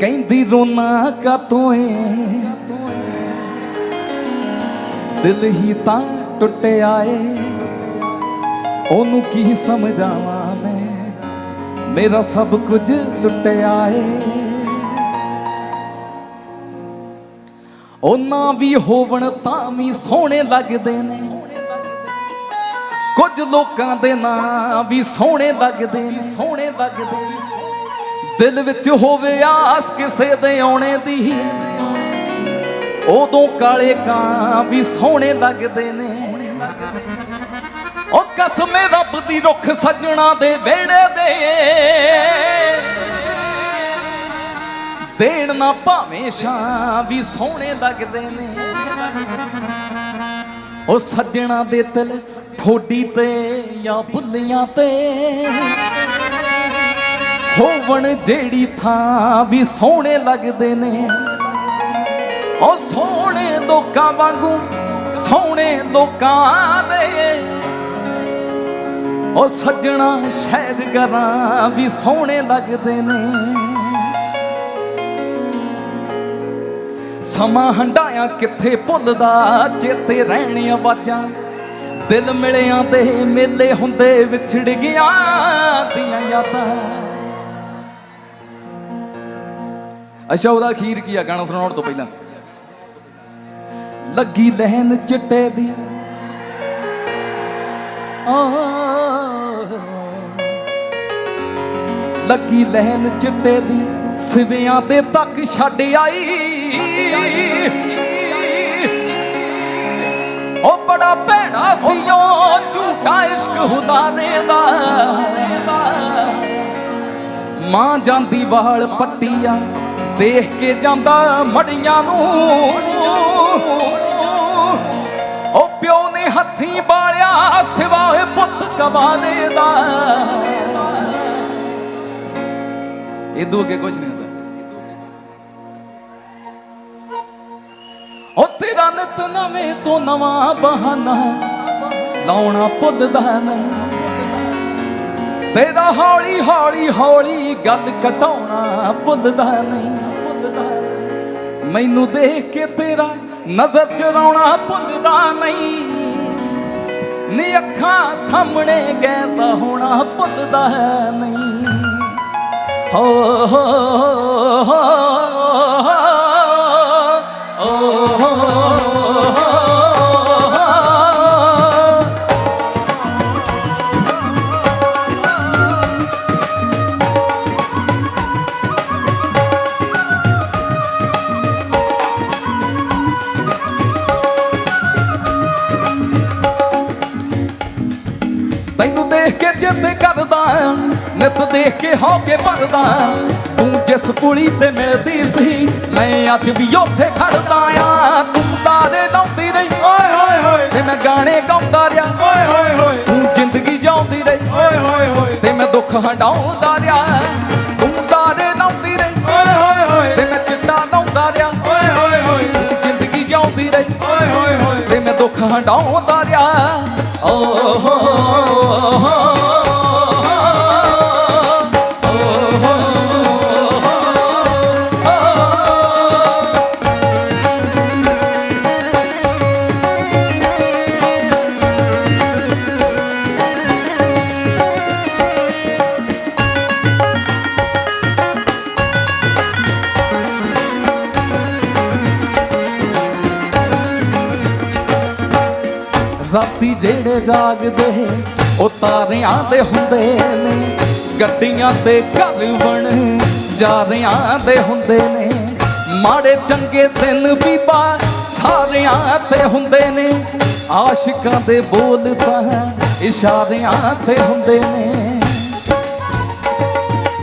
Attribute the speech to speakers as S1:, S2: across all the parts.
S1: ਕਹਿੰਦੀ ਰੋਣਾ ਕਾਤੋਂ ਏ? ਦਿਲ ਹੀ ਤਾਂ ਟੁੱਟਿਆ ਏ। ਉਹਨੂੰ ਕੀ ਸਮਝਾਵਾਂ ਮੈਂ? ਮੇਰਾ ਸਭ ਕੁਝ ਲੁੱਟਿਆ ਏ। ਉਹਨਾਂ ਵੀ ਹੋਵਣ ਤਾਂ ਵੀ ਸੋਹਣੇ ਲੱਗਦੇ ਨੇ। ਕੁਝ ਲੋਕਾਂ ਦੇ ਨਾਂ ਵੀ ਸੋਹਣੇ ਲੱਗਦੇ ਨੇ। ਸੋਹਣੇ ਲੱਗਦੇ ਨੇ ਦਿਲ ਵਿੱਚ ਹੋਵੇ ਆਸ ਕਿਸੇ ਦੇ ਆਉਣੇ ਦੀ। ਉਦੋਂ ਕਾਲੇ ਕਾਂ ਵੀ ਸੋਹਣੇ ਲੱਗਦੇ ਨੇ। ਉਹ ਕਸਮੇ ਰੱਬ ਦੀ ਰੁੱਖ ਸੱਜਣਾ ਦੇ ਵਿਹੜੇ ਦੇ। ਦੇਣ ਨਾ ਭਾਵੇਂ ਛਾਂ ਵੀ ਸੋਹਣੇ ਲੱਗਦੇ ਨੇ। ਉਹ ਸੱਜਣਾ ਦੇ ਤਿਲ ਠੋਡੀ ਤੇ ਜਾਂ ਬੁੱਲੀਆਂ ਤੇ। ਹੋਵਣ ਜਿਹੜੀ ਥਾਂ ਵੀ ਸੋਹਣੇ ਲੱਗਦੇ ਨੇ। ਉਹ ਸੋਹਣੇ ਲੋਕਾਂ ਵਾਂਗੂ, ਸੋਹਣੇ ਲੋਕਾਂ ਦੇ। ਉਹ ਸੱਜਣਾ ਸ਼ਹਿਰਗਰਾਂ ਵੀ ਸੋਹਣੇ ਲੱਗਦੇ ਨੇ। ਸਮਾਂ ਹੰਡਾਇਆ ਕਿੱਥੇ ਭੁੱਲਦਾ, ਚੇਤੇ ਰਹਿਣ ਆਵਾਜ਼ਾਂ। ਦਿਲ ਮਿਲਿਆਂ ਦੇ ਮੇਲੇ ਹੁੰਦੇ ਵਿਛੜ ਗਿਆ ਦੀਆਂ ਯਾਦਾਂ। ਅੱਛਾ, ਉਹਦਾ ਅਖੀਰ ਕੀ ਆ? ਗਾਣਾ ਸੁਣਾਉਣ ਤੋਂ ਪਹਿਲਾਂ। ਲੱਗੀ ਲਹਿਨ ਚਿੱਟੇ ਦੀ। ਆ ਲੱਗੀ ਲਹਿਨ ਚਿੱਟੇ ਦੀ। ਸਿਵਿਆਂ ਤੇ ਤੱਕ ਛੱਡ ਆਈ। ਉਹ ਬੜਾ ਭੈੜਾ ਸੀ, ਉਹ ਝੂਠਾ ਇਸ਼ਕ ਹੁਦਾਰੇ ਦਾ ਮਾਂ ਜਾਂਦੀ ਵਾਲ ਪੱਟੀਆਂ। ਦੇਖ ਕੇ ਜਾਂਦਾ ਮੜੀਆਂ ਨੂੰ। ਉਹ ਪਿਓ ਨੇ ਹੱਥੀਂ ਬਾਲਿਆ ਸਿਵਾਏ ਪੁੱਤ ਕਵਾਰੇ ਦਾ। ਇਦੋਂ ਅੱਗੇ ਕੁਝ ਨਹੀਂ ਹੁੰਦਾ। ਉਹ ਤੇਰਾ ਨਿਤ ਨਵੇਂ ਤੋਂ ਨਵਾਂ ਬਹਾਨਾ ਲਾਉਣਾ ਭੁੱਲਦਾ ਨਹੀਂ ਤੇਰਾ ਹੌਲੀ ਹੌਲੀ ਹੌਲੀ ਗੱਲ ਘਟਾਉਣਾ ਭੁੱਲਦਾ ਨਹੀਂ ਮੈਨੂੰ ਦੇਖ ਕੇ ਤੇਰਾ ਨਜ਼ਰ ਚ ਰੌਣਾ ਭੁੱਲਦਾ ਨਹੀਂ। ਨੀ ਅੱਖਾਂ ਸਾਹਮਣੇ ਗਏ ਤਾਂ ਹੋਣਾ ਭੁੱਲਦਾ ਨਹੀਂ। ਹੋ ਹੋ ਹੋ ਕੇ ਜਿੱਦ ਕਰਦਾ ਨਿਤ ਦੇਖ ਕੇ ਹੋ ਕੇ ਭਰਦਾ। ਤੂੰ ਜਿਸ ਪੁਲੀ ਤੇ ਮਿਲਦੀ ਸੀ ਮੈਂ ਅੱਜ ਵੀ ਉੱਥੇ ਖੜਦਾ ਆ। ਤੂੰ ਤਾਰੇ ਲਾਉਂਦੀ ਰਹੀ
S2: ਓਏ ਹੋਏ ਹੋਏ
S1: ਤੇ ਮੈਂ ਗਾਣੇ ਗਾਉਂਦਾ ਰਿਹਾ।
S2: ਓਏ ਹੋਏ ਹੋਏ
S1: ਤੂੰ ਜ਼ਿੰਦਗੀ ਜਿਉਂਦੀ ਰਹੀ
S2: ਓਏ ਹੋਏ ਹੋਏ
S1: ਤੇ ਮੈਂ ਦੁੱਖ ਹੰਡਾਉਂਦਾ ਰਿਹਾ। ਤੂੰ ਤਾਰੇ ਲਾਉਂਦੀ ਰਹੀ
S2: ਓਏ ਹੋਏ ਹੋਏ
S1: ਤੇ ਮੈਂ ਚਿੱਟਾ ਲਾਉਂਦਾ ਰਿਹਾ।
S2: ਓਏ ਹੋਏ ਹੋਏ
S1: ਤੂੰ ਜ਼ਿੰਦਗੀ ਜਿਉਂਦੀ ਰਹੀ
S2: ਓਏ ਹੋਏ ਹੋਏ
S1: ਤੇ ਮੈਂ ਦੁੱਖ ਹੰਡਾਉਂਦਾ ਰਿਹਾ। ਓ। ਰਾਤੀ ਜਿਹੜੇ ਜਾਗਦੇ, ਉਹ ਤਾਰਿਆਂ ਦੇ ਹੁੰਦੇ ਨੇ। ਗੱਡੀਆਂ ਤੇ ਘਰ ਬਣ ਜਾਰਿਆਂ ਦੇ ਹੁੰਦੇ ਨੇ। ਮਾੜੇ ਚੰਗੇ ਦਿਨ ਵੀ ਬਾ ਸਾਰਿਆਂ ਤੇ ਹੁੰਦੇ ਨੇ। ਆਸ਼ਿਕਾਂ ਦੇ ਬੋਲ ਤਾਂ ਇਸ਼ਾਰਿਆਂ ਤੇ ਹੁੰਦੇ ਨੇ।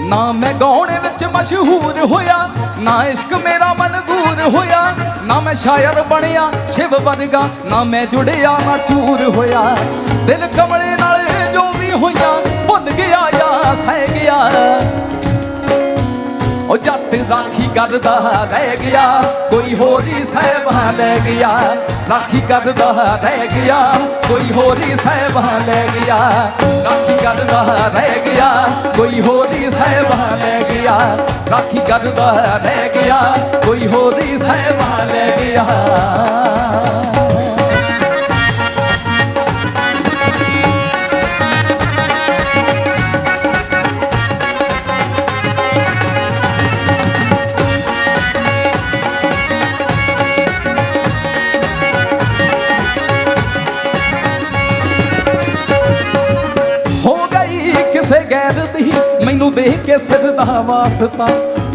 S1: ਨਾ ਮੈਂ ਗਾਉਣ ਵਿੱਚ ਮਸ਼ਹੂਰ ਹੋਇਆ, ਨਾ ਇਸ਼ਕ ਮੇਰਾ ਮਨ ਮਨਜ਼ੂਰ ਹੋਇਆ, ਨਾ ਮੈਂ ਸ਼ਾਇਰ ਬਣਿਆ, ਸ਼ਿਵ ਵਰਗਾ, ਨਾ ਮੈਂ ਜੁੜਿਆ, ਨਾ ਚੂਰ ਹੋਇਆ। ਦਿਲ ਕਮਲੇ ਨਾਲ ਜੋ ਵੀ ਹੋਇਆ, ਭੁੱਲ ਗਿਆ ਜਾਂ ਸਹਿ ਗਿਆ। ਉਹ ਜੱਟ ਰਾਖੀ ਕਰਦਾ ਰਹਿ ਗਿਆ, ਕੋਈ ਹੋਰ ਹੀ ਲੈ ਗਿਆ। ਰਾਖੀ ਕਰਦਾ ਰਹਿ ਗਿਆ, ਕੋਈ ਹੋਰ ਹੀ ਲੈ ਗਿਆ। ਰਾਖੀ ਕਰਦਾ ਰਹਿ ਗਿਆ, ਕੋਈ ਹੋਰ ਹੀ ਸਹਿਬਾਂ ਲੈ ਗਿਆ। ਰਾਖੀ ਕਰਦਾ ਰਹਿ ਗਿਆ, ਕੋਈ ਹੋਰ ਹੀ ਲੈ ਗਿਆ। ਮੈਨੂੰ ਦੇਖ ਦਾ ਵਾਸਤਾ।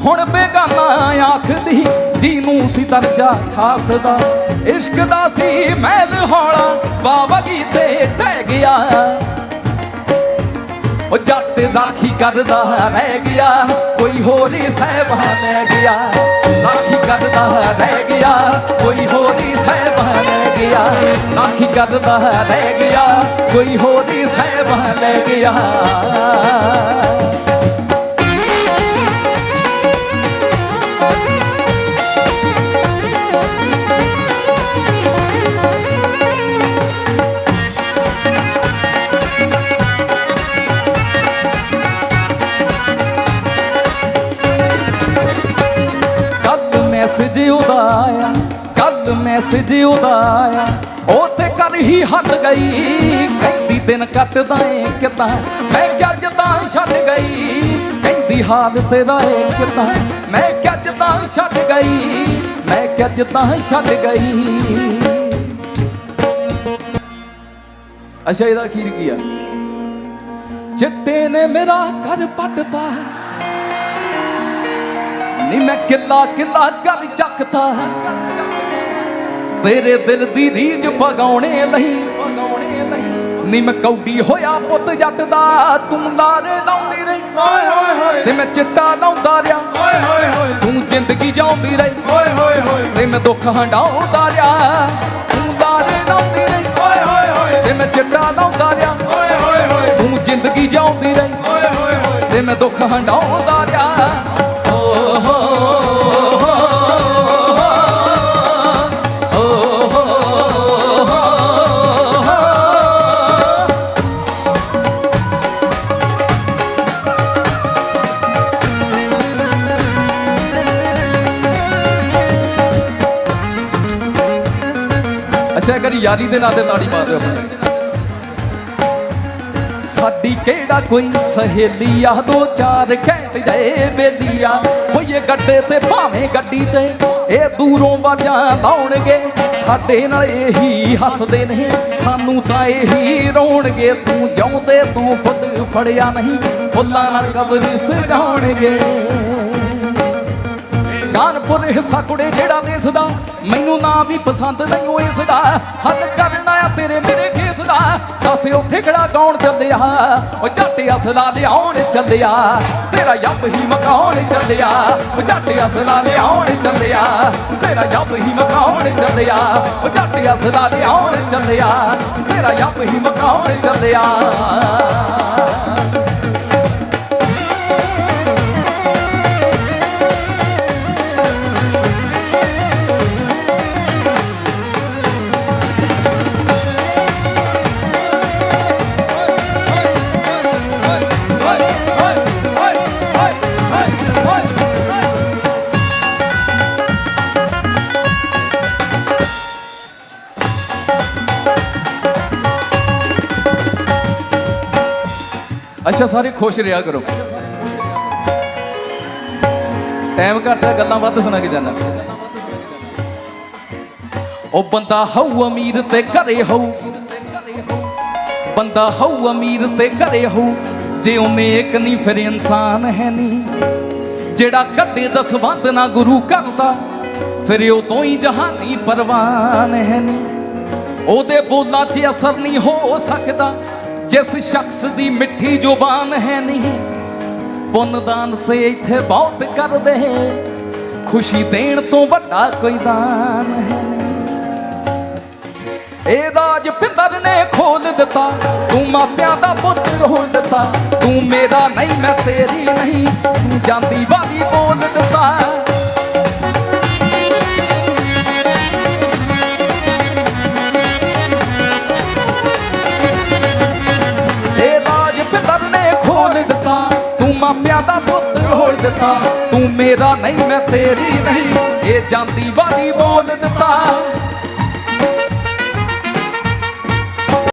S1: ਹੁਣ ਬੇਗਾਨਾ ਆਖਦੀ ਜੀ ਨੂੰ ਸੀ ਦਰਜਾ ਖਾਸ ਦਾ ਇਸ਼ਕ ਦਾ ਸੀ ਮੈਲ ਹੌਲਾ ਬਾਵਗੀ ਤੇ ਟਹਿ ਗਿਆ। ਉਹ ਜੱਟ ਰਾਖੀ ਕਰਦਾ ਰਹਿ ਗਿਆ, ਕੋਈ ਹੋਰ ਹੀ ਸਹਿਬਾ ਲੈ ਗਿਆ। ਰਾਖੀ ਕਰਦਾ ਰਹਿ ਗਿਆ, ਕੋਈ ਹੋਰ ਹੀ ਸਹਿਬਾ ਲੈ ਗਿਆ। ਰਾਖੀ ਕਰਦਾ ਰਹਿ ਗਿਆ, ਕੋਈ ਹੋਰ ਹੀ ਸਹਿਬਾ ਲੈ ਗਿਆ। ਆਇਆ। ਉਹ ਤੇ ਕਰ ਹੀ ਹੱਦ ਗਈ। ਕਹਿੰਦੀ, ਦਿਨ ਕੱਟਦਾ ਏ ਕਿਤਾ ਮੈਂ ਕਿਹਾ ਜਦਾਂ ਛੱਡ ਗਈ। ਕਹਿੰਦੀ, ਹਾਲ ਤੇਰਾ ਏ ਕਿਤਾ ਮੈਂ ਕਿਹਾ ਜਦਾਂ ਛੱਡ ਗਈ। ਮੈਂ ਕਿਹਾ ਜਦਾਂ ਛੱਡ ਗਈ। ਅੱਛਾ, ਇਹਦਾ ਅਖੀਰ ਕੀ ਆ? ਚਿੱਟੇ ਨੇ ਮੇਰਾ ਘਰ ਪੱਟਦਾ ਨੀ, ਮੈਂ ਕਿੱਲਾ ਕਿੱਲਾ ਕਰ ਚੱਕਦਾ ਤੇਰੇ ਦਿਲ ਦੀ ਰੀਝ ਪਗਾਉਣੇ ਨਹੀਂ ਪਗਾਉਣੇ ਨਹੀਂ। ਨੀ ਮੈਂ ਕੌਡੀ ਹੋਇਆ ਪੁੱਤ ਜੱਟ ਦਾ ਤੂੰ ਲਾਰੇ ਲਾਉਂਦੀ ਰਹੀ।
S2: ਓਏ ਹੋਏ ਹੋਏ
S1: ਤੇ ਮੈਂ ਚਿੱਟਾ ਲਾਉਂਦਾ ਰਿਹਾ।
S2: ਓਏ ਹੋਏ ਹੋਏ
S1: ਤੂੰ ਜ਼ਿੰਦਗੀ ਜਿਉਂਦੀ ਰਹੀ।
S2: ਓਏ ਹੋਏ ਹੋਏ
S1: ਤੇ ਮੈਂ ਦੁੱਖ ਹੰਡਾਉਂਦਾ ਰਿਹਾ। ਤੂੰ ਲਾਰੇ ਲਾਉਂਦੀ ਰਹੀ।
S2: ਓਏ ਹੋਏ ਹੋਏ
S1: ਤੇ ਮੈਂ ਚਿੱਟਾ ਲਾਉਂਦਾ ਰਿਹਾ।
S2: ਓਏ ਹੋਏ ਹੋਏ
S1: ਤੂੰ ਜ਼ਿੰਦਗੀ ਜਿਉਂਦੀ ਰਹੀ।
S2: ਓਏ ਹੋਏ ਹੋਏ
S1: ਤੇ ਮੈਂ ਦੁੱਖ ਹੰਡਾਉਂਦਾ ਰਿਹਾ। ਯਾਰੀ ਦੇ ਨਾਂ ਤੇ ਤਾੜੀ ਮਾਰ ਦਿਓ ਆਪਣੇ ਸਾਡੀ ਕਿਹੜਾ ਕੋਈ ਸਹੇਲੀ ਆ? ਦੋ ਚਾਰ ਘੰਟ ਜਾਏ ਬੇਲੀਆ। ਹੋਈਏ ਗੱਡੇ ਤੇ ਭਾਵੇਂ ਗੱਡੀ ਤੇ ਇਹ ਦੂਰੋਂ ਵਾਜਾਂ ਲਾਉਣਗੇ। ਸਾਡੇ ਨਾਲ ਇਹੀ ਹੱਸਦੇ ਨਹੀਂ ਸਾਨੂੰ ਤਾਂ ਇਹੀ ਰੋਣਗੇ। ਤੂੰ ਜਾਉਂਦੇ, ਤੂੰ ਫੁੱਲ ਫੜਿਆ ਨਹੀਂ, ਫੁੱਲਾਂ ਨਾਲ ਕਬਰ ਸਜਾਉਣਗੇ। ਕਾਨਪੁਰ ਹਿੱਸਾ ਕੁੜੇ ਜਿਹੜਾ ਦੇਸ ਦਾ ਮੈਨੂੰ ਨਾ ਵੀ ਪਸੰਦ ਨਹੀਂ ਉਹ ਇਸ ਦਾ ਹੱਲ ਕਰਨਾ ਆ ਤੇਰੇ ਮੇਰੇ ਕੇਸ ਦਾ। ਦੱਸ ਉੱਥੇ ਕਿਹੜਾ ਗਾਉਣ ਚੱਲਿਆ? ਉਹ ਜੱਟ ਅਸਲਾ ਲਿਆਉਣ ਚੱਲਿਆ। ਤੇਰਾ ਯੱਬ ਹੀ ਮਕਾਉਣ ਚੱਲਿਆ। ਉਹ ਜੱਟ ਅਸਲਾ ਲਿਆਉਣ ਚੱਲਿਆ। ਤੇਰਾ ਯੱਬ ਹੀ ਮਕਾਉਣ ਚੱਲਿਆ। ਉਹ ਜੱਟ ਅਸਲਾ ਲਿਆਉਣ ਚੱਲਿਆ। ਤੇਰਾ ਯੱਬ ਹੀ ਮਕਾਉਣ ਚੱਲਿਆ। ਅੱਛਾ, ਸਾਰੇ ਖੁਸ਼ ਰਿਹਾ ਕਰੋ। ਟਾਈਮ ਘੱਟ ਹੈ ਗੱਲਾਂ ਵੱਧ ਸੁਣਾ ਕੇ ਜਾਣਾ ਉਹ ਬੰਦਾ ਹਉ ਅਮੀਰ ਤੇ ਘਰੇ ਹਉ ਬੰਦਾ ਹਉ ਅਮੀਰ ਤੇ ਘਰੇ ਹਉ ਜੇ ਉਹ ਨੇਕ ਨਹੀਂ ਫਿਰ ਇਨਸਾਨ ਹੈ ਨਹੀਂ ਜਿਹੜਾ ਕੱਢੇ ਦਸਵੰਦ ਨਾ ਗੁਰੂ ਕਰਦਾ, ਫਿਰ ਉਹ ਤੋਂ ਹੀ ਜਹਾਨੀ ਪਰਵਾਨ ਹੈ ਨਹੀਂ ਉਹਦੇ ਬੋਲਾਂ 'ਚ ਅਸਰ ਨਹੀਂ ਹੋ ਸਕਦਾ। ਜਿਸ ਸ਼ਖਸ ਦੀ ਮਿੱਠੀ ਜ਼ੁਬਾਨ ਹੈ ਨਹੀਂ ਪੁੰਨਦਾਨ ਤੇ ਇੱਥੇ ਬਹੁਤ ਕਰਦੇ ਖੁਸ਼ੀ ਦੇਣ ਤੋਂ ਵੱਡਾ ਕੋਈ ਦਾਨ ਹੈ ਇਹ ਰਾਜ ਪਿੰਦਰ ਨੇ ਖੋਲ ਦਿੱਤਾ, ਤੂੰ ਮਾਪਿਆਂ ਦਾ ਪੁੱਤ ਹੋ ਦਿੱਤਾ, ਤੂੰ ਮੇਰਾ ਨਹੀਂ, ਮੈਂ ਤੇਰੀ ਨਹੀਂ। ਤੂੰ ਜਾਂਦੀ ਵਾਲੀ ਬੋਲ ਦਿੱਤਾ। ਦਾ ਪੁੱਤ ਹੋਲ ਦਿੱਤਾ। ਤੂੰ ਮੇਰਾ ਨਹੀਂ, ਮੈਂ ਤੇਰੀ ਨਹੀਂ। ਇਹ ਜਾਂਦੀ ਵਾਰੀ ਬੋਲ ਦਿੱਤਾ।